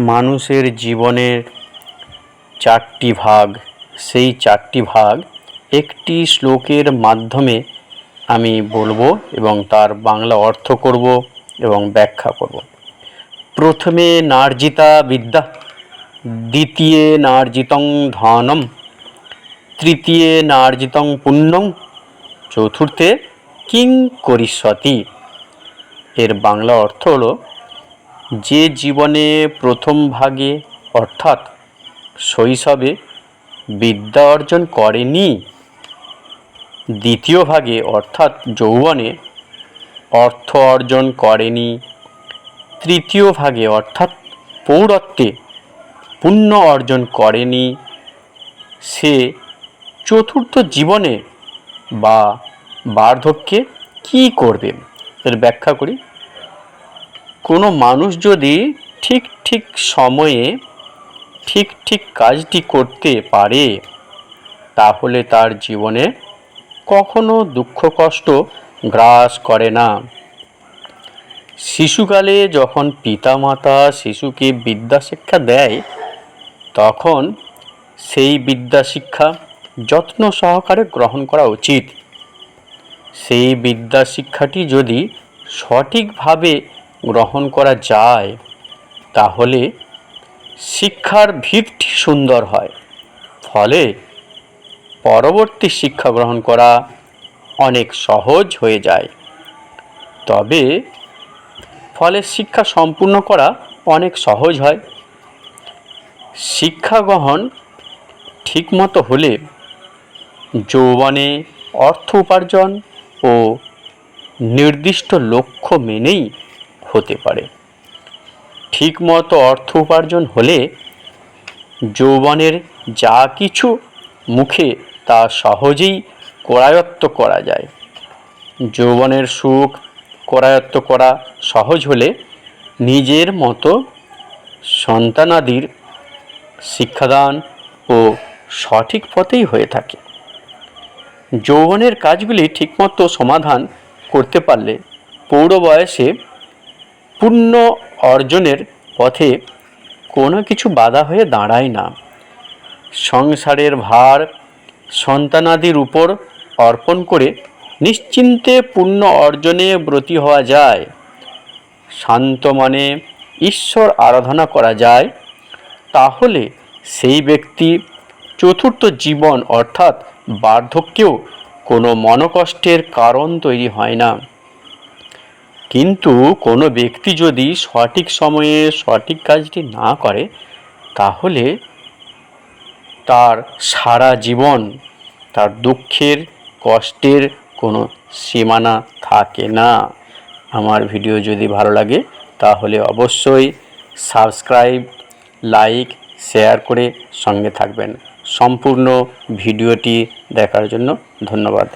মানুষের জীবনের চারটি ভাগ, সেই চারটি ভাগ একটি শ্লোকের মাধ্যমে আমি বলব এবং তার বাংলা অর্থ করব এবং ব্যাখ্যা করব। প্রথমে নার্জিতা বিদ্যা, দ্বিতীয় নার্জিতং ধনম, তৃতীয় নার্জিতং পুণ্যং, চতুর্থে কিং করিষ্যতি। এর বাংলা অর্থ হলো যে জীবনে প্রথম ভাগে, অর্থাৎ শৈশবে বিদ্যা অর্জন করেনি, দ্বিতীয় ভাগে, অর্থাৎ যৌবনে অর্থ অর্জন করেনি, তৃতীয় ভাগে, অর্থাৎ পৌরত্বে পুণ্য অর্জন করেনি, সে চতুর্থ জীবনে বা বার্ধক্যে কী করবে? এর ব্যাখ্যা করি। কোনো মানুষ যদি ঠিক ঠিক সময়ে, ঠিক ঠিক কাজটি করতে পারে, তাহলে তার জীবনে কখনো দুঃখ, কষ্ট গ্রাস করে না। শিশুকালে যখন পিতামাতা শিশুকে বিদ্যা শিক্ষা দেয়, তখন সেই বিদ্যা শিক্ষা যত্ন সহকারে গ্রহণ করা উচিত। সেই বিদ্যা শিক্ষাটি যদি সঠিকভাবে গ্রহণ করা যায়, তাহলে শিক্ষার ভিতটি সুন্দর হয়। ফলে পরবর্তী শিক্ষা গ্রহণ করা অনেক সহজ হয়ে যায়। তবে ফলে শিক্ষা সম্পূর্ণ করা অনেক সহজ হয়। শিক্ষা গ্রহণ ঠিকমতো হলে যৌবনে অর্থ উপার্জন ও নির্দিষ্ট লক্ষ্য মেনেই হতে পারে। ঠিকমতো অর্থ উপার্জন হলে যৌবনের যা কিছু মুখে তা সহজেই করায়ত্ত করা যায়। যৌবনের সুখ করায়ত্ত করা সহজ হলে নিজের মতো সন্তানাদির শিক্ষাদান ও সঠিক পথেই হয়ে থাকে। যৌবনের কাজগুলি ঠিকমতো সমাধান করতে পারলে পৌর বয়সে পূর্ণ অর্জনের পথে কোনো কিছু বাধা হয়ে দাঁড়ায় না। সংসারের ভার সন্তানাদির উপর অর্পণ করে নিশ্চিন্তে পূর্ণ অর্জনে ব্রতী হওয়া যায়। শান্ত মনে ঈশ্বর আরাধনা করা যায়। তাহলে সেই ব্যক্তি চতুর্থ জীবন অর্থাৎ বার্ধক্যেও কোনো মনকষ্টের কারণ তৈরি হয় না। কিন্তু কোনো ব্যক্তি যদি সঠিক সময়ে সঠিক কাজটি না করে, তাহলে তার সারা জীবন তার দুঃখের, কষ্টের কোনো সীমানা থাকে না। আমার ভিডিও যদি ভালো লাগে, তাহলে অবশ্যই সাবস্ক্রাইব, লাইক, শেয়ার করে সঙ্গে থাকবেন। সম্পূর্ণ ভিডিওটি দেখার জন্য ধন্যবাদ।